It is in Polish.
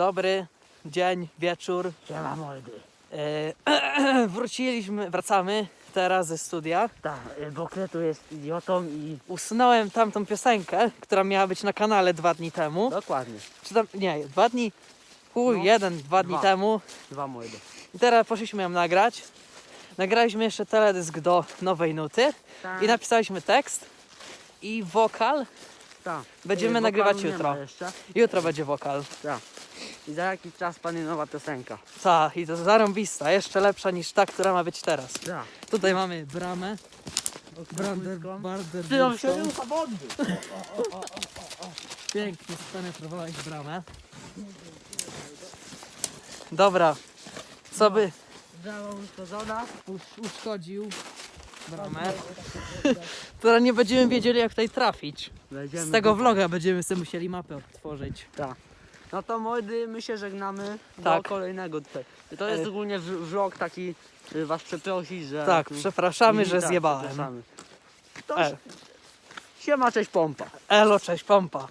Dobry dzień, wieczór. Siema mordy. E, wróciliśmy, wracamy teraz ze studia. Tak, y, bo Kretu jest idiotą i... Usunąłem tamtą piosenkę, która miała być na kanale dwa dni temu. Dokładnie. Czy tam, nie, dwa dni, chuj, No, jeden, dwa dni dwa. temu. Dwa mordy. I teraz poszliśmy ją nagrać. Nagraliśmy jeszcze teledysk do nowej nuty Tak, i napisaliśmy tekst i wokal. tak. Będziemy Y, nagrywać jutro. Jutro będzie wokal. Tak. I za jakiś czas pani nowa piosenka. Ta, i to zarąbista, jeszcze lepsza niż ta, która ma być teraz. Tak. Tutaj mamy bramę. Brander, Ty on Barder, się rucha wody. Pięknie spenetrowałeś bramę. Dobra, co by Brawa uszkodzona. usz- uszkodził bramę, to nie będziemy wiedzieli jak tutaj trafić. Z tego vloga będziemy sobie musieli mapę odtworzyć. Tak. No to mordy, my się żegnamy Tak. do kolejnego tutaj. To jest E. ogólnie vlog taki, żeby was przeprosić, że... Tak, przepraszamy, że tak, zjebałem. przepraszamy. To E, siema, cześć pompa. elo, cześć, pompa.